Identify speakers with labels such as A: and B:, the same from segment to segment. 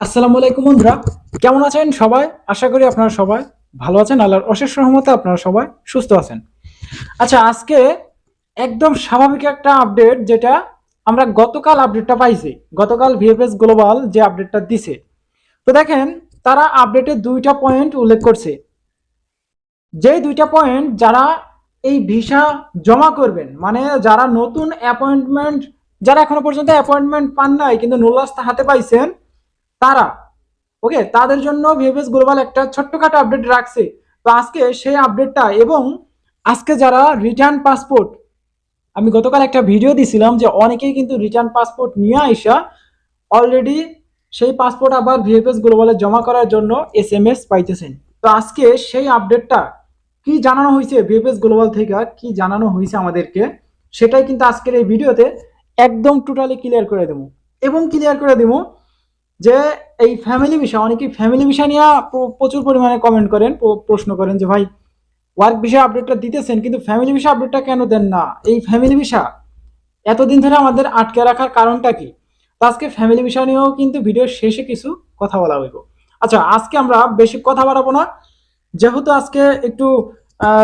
A: আসসালামু আলাইকুম বন্ধুরা, কেমন আছেন সবাই? আশা করি আপনারা সবাই ভালো আছেন। আল্লাহর অশেষ রহমতে আপনারা সবাই সুস্থ আছেন। আচ্ছা আজকে একদম স্বাভাবিক একটা আপডেট যেটা আমরা গতকাল আপডেটটা পাইছি। গতকাল ভিএফএস গ্লোবাল যে আপডেটটা দিছে। তো দেখেন, তারা আপডেটে দুইটা পয়েন্ট উল্লেখ করছে। যেই দুইটা পয়েন্ট যারা এই ভিসা জমা করবেন মানে যারা নতুন অ্যাপয়েন্টমেন্ট যারা এখনও পর্যন্ত অ্যাপয়েন্টমেন্ট পান নাই, কিন্তু নুল্লাস্তা হাতে পাইছেন, তারা ওকে তাদের জন্য ভিএফএস গ্লোবাল একটা ছোট্টখাটো আপডেট রাখছে। তো আজকে সেই আপডেটটা এবং আজকে যারা রিটার্ন পাসপোর্ট আমি গতকাল একটা ভিডিও দিছিলাম যে অনেকেই কিন্তু রিটার্ন পাসপোর্ট নিয়ে আইসা অলরেডি সেই পাসপোর্ট আবার ভিএফএস গ্লোবালে জমা করার জন্য এস এম এস পাইতেছেন। তো আজকে সেই আপডেটটা কি জানানো হয়েছে ভিএফএস গ্লোবাল থেকে কি জানানো হয়েছে আমাদেরকে, সেটাই কিন্তু আজকের এই ভিডিওতে একদম টোটালি ক্লিয়ার করে দেবো। এবং ক্লিয়ার করে দেবো যে এই ফ্যামিলি বিষয়, অনেকেই ফ্যামিলি বিষয় নিয়ে প্রচুর পরিমাণে কমেন্ট করেন, প্র- প্রশ্ন করেন যে ভাই ওয়ার্ক বিষয় আপডেটটা দিতেছেন, কিন্তু ফ্যামিলি বিষয় আপডেটটা কেন দেন না? এই ফ্যামিলি বিষয় এতদিন ধরে আমাদের আটকে রাখার কারণটা কি? তো আজকে ফ্যামিলি বিষয় নিয়েও কিন্তু ভিডিওর শেষে কিছু কথা বলা হইব। আচ্ছা আজকে আমরা বেশি কথা বাড়াবো না। যেহেতু আজকে একটু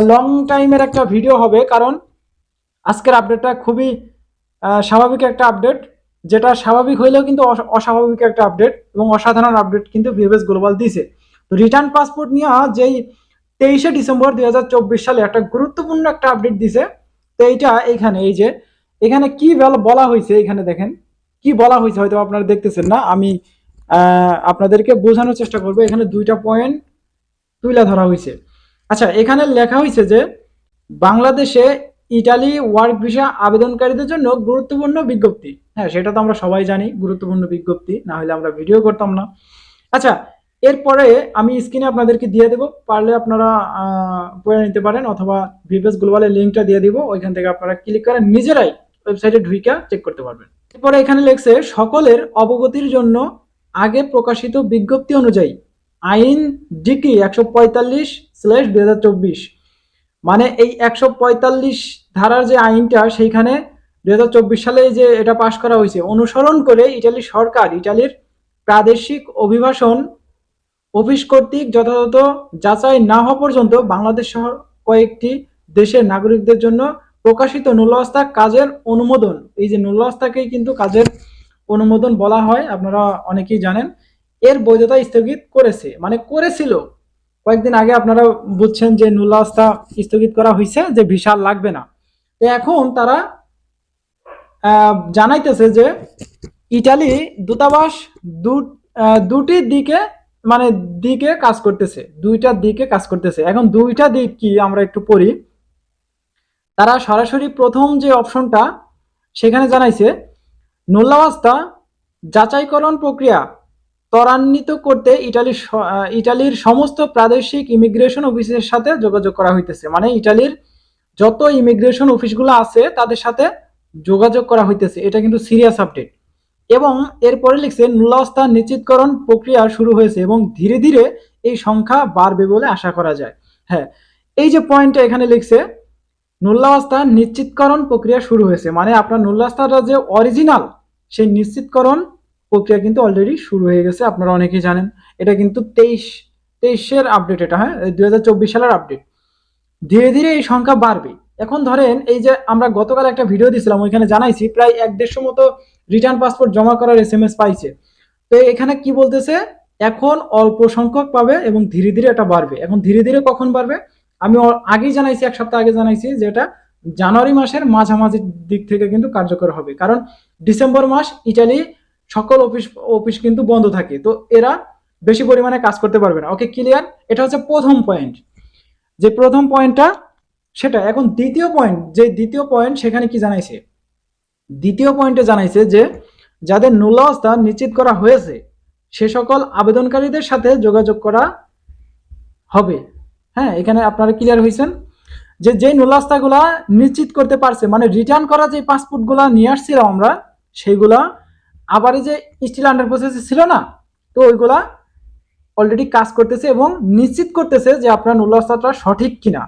A: লং টাইমের একটা ভিডিও হবে, কারণ আজকের আপডেটটা খুবই স্বাভাবিক একটা আপডেট যেটা স্বাভাবিক হইলেও কিন্তু অস- অস্বাভাবিক একটা আপডেট এবং অসাধারণ আপডেট কিন্তু ভিএফএস গ্লোবাল দিছে। তো রিটার্ন পাসপোর্ট নিয়ে যেই তেইশে ডিসেম্বর দু হাজার চব্বিশ সালে একটা গুরুত্বপূর্ণ একটা আপডেট দিছে, তো এইটা এইখানে, এই যে, এখানে কি বলা হয়েছে এখানে দেখেন। কি বলা হয়েছে হয়তো আপনারা দেখতেছেন না, আমি আপনাদেরকে বোঝানোর চেষ্টা করব। এখানে দুইটা পয়েন্ট তুলে ধরা হয়েছে আচ্ছা এখানে লেখা হয়েছে যে, বাংলাদেশে ইটালি ওয়ার্ক ভিসা আবেদনকারীদের জন্য গুরুত্বপূর্ণ বিজ্ঞপ্তি। হ্যাঁ সেটা তো আমরা সবাই জানি, গুরুত্বপূর্ণ বিজ্ঞপ্তি, না হলে আমরা ভিডিও করতাম না। আচ্ছা এরপরে আমি স্ক্রিনে আপনাদেরকে দিয়ে দেবো, পারলে আপনারা পড়ে নিতে পারেন অথবা ভিভিএস গ্লোবালের লিঙ্কটা দিয়ে দিব, ওইখান থেকে আপনারা ক্লিক করে নিজেরাই ওয়েবসাইটে ঢুইকা চেক করতে পারবেন। এরপরে এখানে লেখছে, সকলের অবগতির জন্য আগে প্রকাশিত বিজ্ঞপ্তি অনুযায়ী আইন ডিগ্রি একশো পঁয়তাল্লিশ স্ল্যাশ দুই হাজার চব্বিশ মানে এই একশো পঁয়তাল্লিশ ধারার যে আইনটা, সেইখানে দুই সালে যে এটা পাশ করা হয়েছে, অনুসরণ করে ইটালি সরকার, ইটালির প্রাদেশিক অভিবাসন অফিস কর্তৃক যথাযথ যাচাই না হওয়া পর্যন্ত বাংলাদেশ সহ কয়েকটি দেশের নাগরিকদের জন্য প্রকাশিত নুল্লাস্তা কাজের অনুমোদন। এই যে নুল্লাস্তাকেই কিন্তু কাজের অনুমোদন বলা হয়, আপনারা অনেকেই জানেন, এর বৈধতা স্থগিত করেছে। মানে করেছিল কয়েকদিন আগে আপনারা বুঝছেন যে নুল্লাস্তা স্থগিত করা হয়েছে যে ভিসা লাগবে না। তো এখন তারা জানাইতেছে যে ইটালি দূতাবাস দুটি দিকে মানে দিকে কাজ করতেছে, দুইটা দিকে কাজ করতেছে। এখন দুইটা দিক কি আমরা একটু পড়ি। তারা সরাসরি প্রথম যে অপশনটা, সেখানে জানাইছে নুল্লাওয়াস্তা যাচাইকরণ প্রক্রিয়া ত্বরান্বিত করতে ইটালির ইটালির সমস্ত প্রাদেশিক ইমিগ্রেশন অফিসের সাথে যোগাযোগ করা হইতেছে। মানে ইটালির যত ইমিগ্রেশন অফিসগুলো আছে, তাদের সাথে যোগাযোগ করা হইতেছে। এটা কিন্তু সিরিয়াস আপডেট এবং এরপরে লিখছে নুল্লাস্তা নিশ্চিতকরণ প্রক্রিয়া শুরু হয়েছে এবং ধীরে ধীরে এই সংখ্যা বাড়বে বলে আশা করা যায়। হ্যাঁ এই যে পয়েন্টটা এখানে লিখছে নুল্লাস্তা নিশ্চিতকরণ প্রক্রিয়া শুরু হয়েছে। মানে আপনার নুল্লাস্তাটা যে অরিজিনাল সেই নিশ্চিতকরণ প্রক্রিয়া কিন্তু অলরেডি শুরু হয়ে গেছে, আপনারা অনেকেই জানেন। এটা কিন্তু তেইশ, তেইশের আপডেট এটা হ্যাঁ? দুই হাজার চব্বিশ সালের আপডেট ধীরে ধীরে এই সংখ্যা বাড়বে। এখন ধরেন, এই যে আমরা গতকাল একটা ভিডিও দিছিলাম, ওইখানে জানাইছি, প্রায় এক দেড়শো মতো রিটার্ন পাসপোর্ট জমা করার এস এম এস পাইছে। তো এখানে কি বলতেছে? এখন অল্প সংখ্যক পাবে এবং ধীরে ধীরে এটা বাড়বে। এখন ধীরে ধীরে কখন বাড়বে? আমি আগেই জানাইছি, এক সপ্তাহ আগে জানাইছি যে এটা জানুয়ারি মাসের মাঝামাঝি দিক থেকে কিন্তু কার্যকর হবে। কারণ ডিসেম্বর মাস ইটালি সকল অফিস অফিস কিন্তু বন্ধ থাকে। তো এরা বেশি পরিমাণে কাজ করতে পারবে না। ওকে ক্লিয়ার এটা হচ্ছে প্রথম পয়েন্ট যে প্রথম পয়েন্টটা সেটা, এখন দ্বিতীয় পয়েন্ট যে দ্বিতীয় পয়েন্ট সেখানে কি জানাইছে? দ্বিতীয় পয়েন্টে জানাইছে যে যাদের নুল্লাবস্থা নিশ্চিত করা হয়েছে, সে সকল আবেদনকারীদের সাথে যোগাযোগ করা হবে। হ্যাঁ এখানে আপনারা ক্লিয়ার হয়েছেন যে যে নুল্লাস্তাগুলা নিশ্চিত করতে পারছে মানে রিটার্ন করা যে পাসপোর্টগুলা নিয়ে আসছিলাম আমরা, সেইগুলা আবার এই যে স্টিল আন্ডার প্রসেসে ছিল না, তো ওইগুলা অলরেডি কাজ করতেছে এবং নিশ্চিত করতেছে যে আপনার নুল্লাস্তাটা সঠিক কিনা।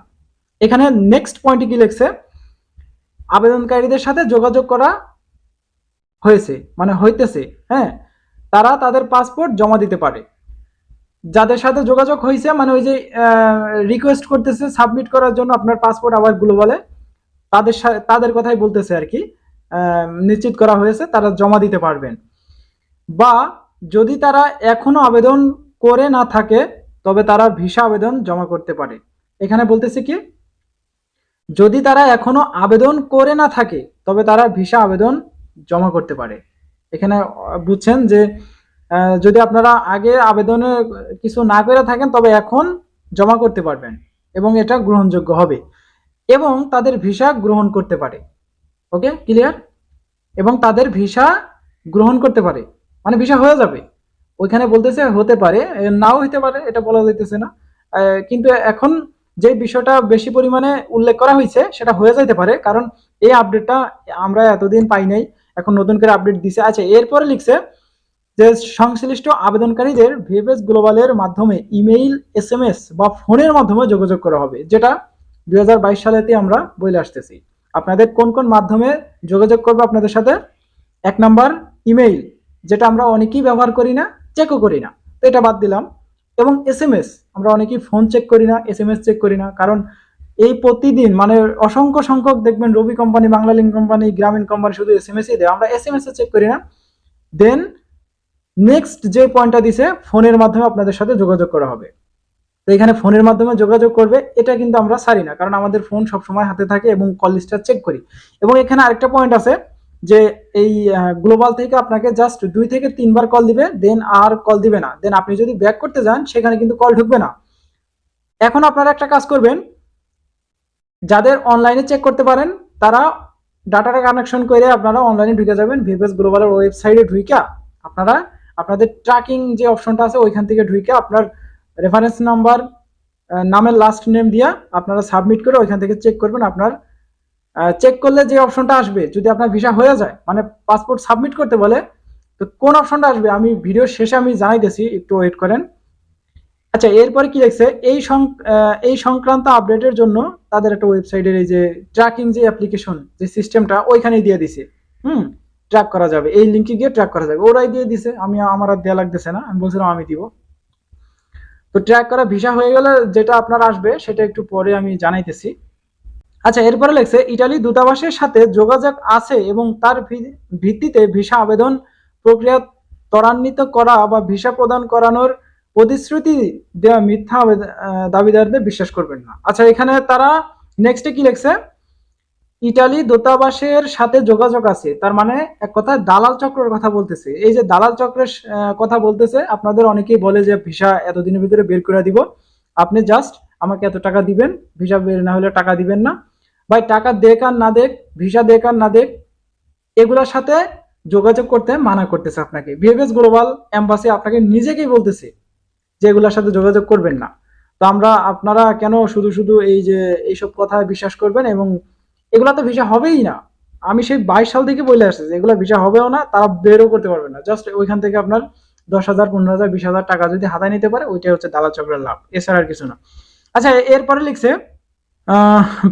A: এখানে নেক্সট পয়েন্টে কি লিখছে? আবেদনকারীদের সাথে যোগাযোগ করা হয়েছে মানে হইতেছে হ্যাঁ? তারা তাদের পাসপোর্ট জমা দিতে পারে। যাদের সাথে যোগাযোগ হয়েছে মানে ওই যে রিকোয়েস্ট করতেছে সাবমিট করার জন্য আপনার পাসপোর্ট আবার গ্লোবালে তাদের সা- তাদের কথাই বলতেছে আর কি। নিশ্চিত করা হয়েছে, তারা জমা দিতে পারবেন। বা যদি তারা এখনও আবেদন করে না থাকে, তবে তারা ভিসা আবেদন জমা করতে পারে। এখানে বলতেছে কি, যদি তারা এখনও আবেদন করে না থাকে, তবে তারা ভিসা আবেদন জমা করতে পারে। এখানে বুঝছেন যে যদি আপনারা আগে আবেদনে কিছু না করে থাকেন, তবে এখন জমা করতে পারবেন এবং এটা গ্রহণযোগ্য হবে এবং তাদের ভিসা গ্রহণ করতে পারে। ওকে ক্লিয়ার এবং তাদের ভিসা গ্রহণ করতে পারে। মানে ভিসা হয়ে যাবে। ওইখানে বলতেছে হতে পারে নাও হতে পারে, এটা বলা যাইতেছে না। কিন্তু এখন যে বিষয়টা বেশি পরিমাণে উল্লেখ করা হয়েছে সেটা হয়ে যাইতে পারে। কারণ এই আপডেটটা আমরা এতদিন পাই নাই, এখন নতুন করে আপডেট দিছে। আচ্ছা এরপরে লিখছে যে সংশ্লিষ্ট আবেদনকারীদের ভিএফএস গ্লোবালের মাধ্যমে ইমেইল, এসএমএস বা ফোনের মাধ্যমে যোগাযোগ করা হবে, যেটা দুই হাজার বাইশ সালেতে আমরা বলে আসতেছি। আপনাদের কোন কোন মাধ্যমে যোগাযোগ করবে আপনাদের সাথে? এক নাম্বার, ইমেইল, যেটা আমরা অনেকেই ব্যবহার করি না চেকও করি না। তো এটা বাদ দিলাম। এবং এসএমএস, আমরা অনেকেই ফোন চেক করি না, এসএমএস চেক করি না। কারণ এই প্রতিদিন মানে অসংখ্য সংখ্যক দেখবেন, Robi company Banglalink company Grameen company শুধু এস এম এসএমএসই দেয়। আমরা এসএমএস চেক করি না। দেন নেক্সট যে পয়েন্টটা দিছে ফোনের মাধ্যমে আপনাদের সাথে যোগাযোগ করা হবে। তো এখানে ফোনের মাধ্যমে যোগাযোগ করবে, এটা কিন্তু আমরা সারি না। কারণ আমাদের ফোন সবসময় হাতে থাকে এবং কল লিস্টটা চেক করি। এবং এখানে আরেকটা পয়েন্ট আছে যে এই গ্লোবাল থেকে আপনাকে জাস্ট দুই থেকে তিনবার কল দিবে দেন আর কল দিবে না। দেন আপনি যদি ব্যাক করতে যান, সেখানে কিন্তু কল ঢুকবে না। এখন আপনারা একটা কাজ করবেন, যাদের অনলাইনে চেক করতে পারেন, তারা ডাটাটা কানেকশন করে আপনারা অনলাইনে ঢুকে যাবেন ভিভিএস গ্লোবালের ওয়েবসাইটে ঢুইকা আপনারা, আপনাদের ট্র্যাকিং যে অপশনটা আছে, ওইখান থেকে ঢুকে আপনার রেফারেন্স নাম্বার নামের লাস্ট নেম দিয়া আপনারা সাবমিট করে ওইখান থেকে চেক করবেন আপনার চেক করলে যে অপশনটা আসবে, যদি আপনার ভিসা হয়ে যায় মানে পাসপোর্ট সাবমিট করতে বলে, তো কোন অপশনটা আসবে? আমি ভিডিওর শেষে আমি জানাইতেছি, একটু ওয়েট করেন। আচ্ছা এরপরে কি লিখছে এই সং- এই সংক্রান্ত আপডেটের জন্য তাদের একটা ওয়েবসাইটের এই যে ট্র্যাকিং যে অ্যাপ্লিকেশন যে সিস্টেমটা ওইখানেই দিয়ে দিছে। হুম? ট্র্যাক করা যাবে। এই লিঙ্কে গিয়ে ট্র্যাক করা যাবে। ওরাই দিয়ে দিছে। আমি, আমার আর দেওয়া লাগতেছে না। আমি বলছিলাম আমি দিব। তো ট্র্যাক করা ভিসা হয়ে গেলে যেটা আপনার আসবে, সেটা একটু পরে আমি জানাইতেছি। আচ্ছা এরপরে লেখছে, ইটালি দূতাবাসের সাথে যোগাযোগ আছে এবং তার ভিত্তিতে ভিসা আবেদন প্রক্রিয়া ত্বরান্বিত করা বা ভিসা প্রদান করানোর প্রতিশ্রুতি দেওয়া মিথ্যা দাবিদারদের বিশ্বাস করবেন না। আচ্ছা এখানে তারা নেক্সটে কি লিখছে? ইটালি দূতাবাসের সাথে যোগাযোগ আছে। তার মানে এক কথা দালাল চক্রের কথা বলতেছে। এই যে দালাল চক্রের কথা বলতেছে, আপনাদের অনেকেই বলে যে ভিসা এতদিনের ভিতরে বের করে দিব। আপনি জাস্ট আমাকে এত টাকা দিবেন, ভিসা বের না হলে টাকা দিবেন না। ভাই, টাকা দেখ আর না দেখ ভিসা দেখ আর না দেখ এগুলোর সাথে যোগাযোগ করতে মানা করতেছে আপনাকে। বিহেভিএস গ্লোবাল এম্বাসি আপনাকে নিজেকেই বলতেছে যে এগুলোর সাথে যোগাযোগ করবেন না। তো আমরা, আপনারা কেন শুধু শুধু এই যে এইসব কথা বিশ্বাস করবেন এবং এগুলা তো ভিসা হবেই না। আমি সেই বাইশ সাল থেকে বলে আসছি যে এগুলো ভিসা হবেও না, তারা বেরও করতে পারবে না। জাস্ট ওইখান থেকে আপনার দশ হাজার, পনেরো হাজার, বিশ হাজার টাকা যদি হাতায় নিতে পারে, ওইটাই হচ্ছে দালাল চক্রের লাভ। এছাড়া আর কিছু না। আচ্ছা এরপরে লিখছে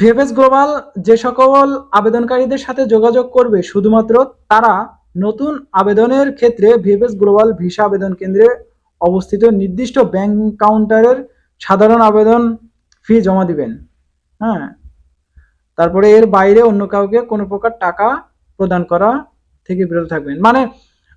A: ভিএফএস গ্লোবাল যে সকল আবেদনকারীদের সাথে যোগাযোগ করবে, শুধুমাত্র তারা নতুন আবেদনের ক্ষেত্রে ভিএফএস গ্লোবাল ভিসা আবেদন কেন্দ্রে অবস্থিত নির্দিষ্ট ব্যাংক কাউন্টারের সাধারণ আবেদন ফি জমা দিবেন। হ্যাঁ তারপরে এর বাইরে অন্য কাউকে কোনো প্রকার টাকা প্রদান করা থেকে বিরত থাকবেন। মানে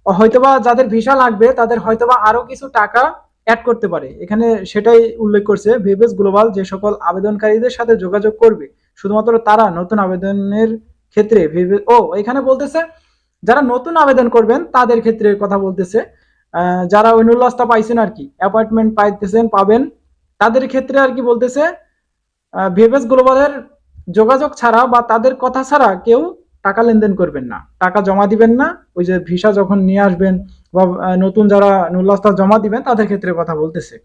A: হয়তোবা যাদের ভিসা লাগবে, তাদের হয়তোবা আরও কিছু টাকা অ্যাড করতে পারে। এখানে সেটাই উল্লেখ করছে ভিভেস গ্লোবাল যে সকল আবেদনকারীদের সাথে যোগাযোগ করবে। শুধুমাত্র তারা নতুন আবেদনের ক্ষেত্রে ও, এখানে বলতেছে, যারা নতুন আবেদন করবেন, তাদের ক্ষেত্রে কথা বলতেছে যারা ওই নুল্লাস্তা পাইছেন আর কি অ্যাপয়েন্টমেন্ট পাইতেছেন, পাবেন, তাদের ক্ষেত্রে আর কি বলতেছে ভিভেস গ্লোবালের যোগাযোগ ছাড়া বা তাদের কথা ছাড়া কেউ টাকা লেনদেন করবেন না। টাকা জমা দিবেন না, ওই যে ভিসা যখন নিয়ে আসবেন বা নতুন যারা নুল্লাস্তা জমা দিবেন, তাদের ক্ষেত্রে কথা বলতেছে।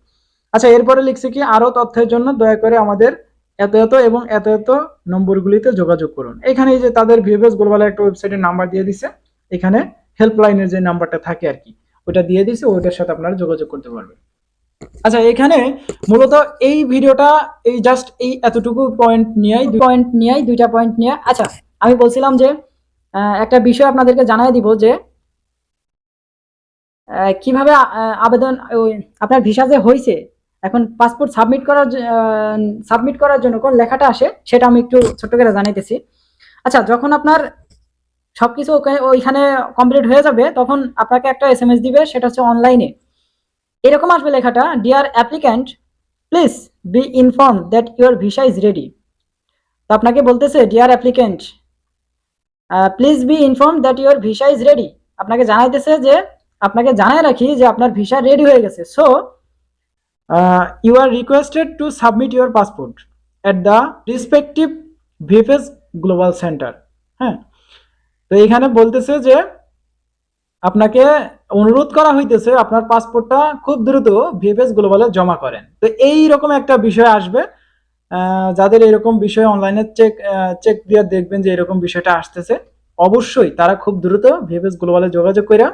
A: আচ্ছা এরপরে লিখছে কি আরও তথ্যের জন্য দয়া করে আমাদের এত এত এবং এত এত নম্বরগুলিতে যোগাযোগ করুন। এখানে যে তাদের ভিএফএস গ্লোবালের একটা ওয়েবসাইটের নাম্বার দিয়ে দিছে, এখানে হেল্পলাইনের যে নাম্বারটা থাকে আর কি, ওটা দিয়ে দিছে ওইটার সাথে আপনারা যোগাযোগ করতে পারবেন। আচ্ছা এখানে মূলত এই ভিডিওটা এই জাস্ট এই এতটুকু পয়েন্ট দুই-
B: পয়েন্ট নিয়ে দুইটা পয়েন্ট নিয়ে। আচ্ছা আমি বলছিলাম যে একটা বিষয় আপনাদেরকে জানাই দিব যে কীভাবে আবেদন আপনার ভিসা যে হয়েছে এখন পাসপোর্ট সাবমিট করার সাবমিট করার জন্য কোন লেখাটা আসে, সেটা আমি একটু ছোট্ট করে জানাইতেছি। আচ্ছা যখন আপনার সবকিছু ওইখানে কমপ্লিট হয়ে যাবে, তখন আপনাকে একটা এস এম এস দিবে, সেটা হচ্ছে অনলাইনে এরকম আসবে লেখাটা dear applicant please be inform that your visa is ready তো আপনাকে বলতেছে dear applicant please be inform that your visa is ready আপনাকে জানাইতেছে যে, আপনাকে জানাই রাখি যে আপনার ভিসা রেডি হয়ে গেছে। So
A: you are requested to submit your passport at the respective VFS global centre হ্যাঁ? তো এখানে বলতেছে যে আপনাকে অনুরোধ করা হইতেছে, আপনার পাসপোর্টটা খুব দ্রুত ভিএফএস গ্লোবালে জমা করেন। তো এই রকম একটা বিষয় আসবে। যাদের এরকম বিষয় অনলাইনে চেক চেক দিয়ে দেখবেন যে এরকম বিষয়টা আসতেছে, অবশ্যই তারা খুব দ্রুত ভিএফএস গ্লোবালে যোগাযোগ করে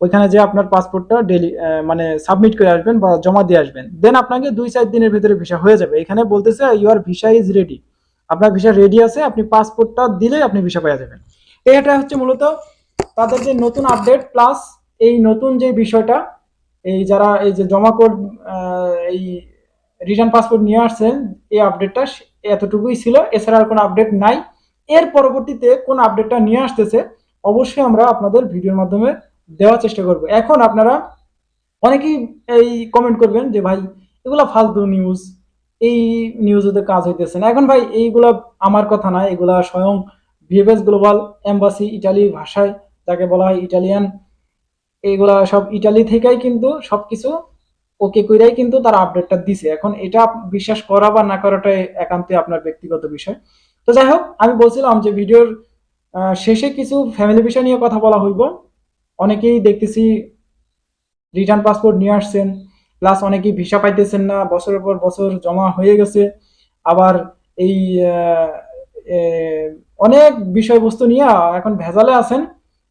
A: ওইখানে যে আপনার পাসপোর্টটা ডেলি মানে সাবমিট করে আসবেন বা জমা দিয়ে আসবেন। দেন আপনাকে দুই চার দিনের ভিতরে ভিসা হয়ে যাবে। এখানে বলতেছে ইউর ভিসা ইজ রেডি আপনার ভিসা রেডি আছে, আপনি পাসপোর্টটা দিলেই আপনি ভিসা পেয়ে যাবেন। এটা হচ্ছে মূলত তাদের যে নতুন আপডেট প্লাস এই নতুন যে বিষয়টা, এই যারা এই যে জমা কোড এই রিটার্ন পাসপোর্ট নিয়ে আসছেন এই আপডেটটা এতটুকুই ছিল। এছাড়া আর কোনো আপডেট নাই। এর পরবর্তীতে কোন আপডেটটা নিয়ে আসতেছে, অবশ্যই আমরা আপনাদের ভিডিওর মাধ্যমে দেওয়ার চেষ্টা করব। এখন আপনারা অনেকেই এই কমেন্ট করবেন যে, ভাই, এগুলা ফালতু নিউজ এই নিউজে কাজ হইতেছে না। এখন ভাই, এইগুলা আমার কথা না। এগুলা স্বয়ং ভিএফএস গ্লোবাল এম্বাসি ইটালি ভাষায় যাকে বলা হয় ইটালিয়ান এইগুলা সব ইটালি থেকেই কিন্তু সবকিছু ওকে কইরাই কিন্তু তার আপডেটটা দিছে। এখন এটা বিশ্বাস করা বা না করাটা একান্তই আপনার ব্যক্তিগত বিষয়। তো যাই হোক, আমি বলছিলাম যে ভিডিওর শেষে কিছু ফ্যামিলি বিষয় নিয়ে কথা বলা হইব। অনেকেই দেখতেছি রিটার্ন পাসপোর্ট নিয়ে আসছেন প্লাস অনেকেই ভিসা পাইতেছেন না, বছরের পর বছর জমা হয়ে গেছে। আবার এই অনেক বিষয়বস্তু নিয়ে এখন ভেজালে আছেন।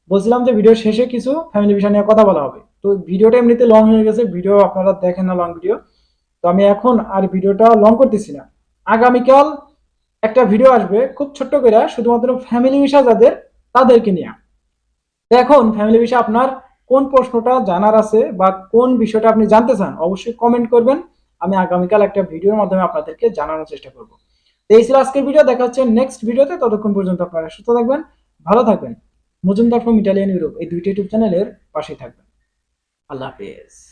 A: বলছিলাম যে ভিডিওর শেষে কিছু ফ্যামিলি বিষয় নিয়ে কথা বলা হবে। তো ভিডিওটা এমনিতে লং হয়ে গেছে ভিডিও আপনারা দেখেন না লং ভিডিও তো আমি এখন আর ভিডিওটা লং করতেছি না। আগামীকাল একটা ভিডিও আসবে, খুব ছোট্ট করে, শুধুমাত্র ফ্যামিলি বিষয় যাদের, তাদেরকে নিয়ে। এখন ফ্যামিলি বিষয় আপনার কোন প্রশ্নটা জানার আছে বা কোন বিষয়টা আপনি জানতে চান, অবশ্যই কমেন্ট করবেন। আমি আগামীকাল একটা ভিডিওর মাধ্যমে আপনাদেরকে জানানোর চেষ্টা করব। এই ছিল আজকের ভিডিও দেখা হচ্ছে নেক্সট ভিডিওতে ততক্ষণ পর্যন্ত আপনারা সুস্থ থাকবেন, ভালো থাকবেন। মজুমদার ফ্রম ইটালিয়ান ইউরোপ এই দুইটা ইউটিউব চ্যানেলের পাশেই থাকবেন। আল্লাহ হাফেজ।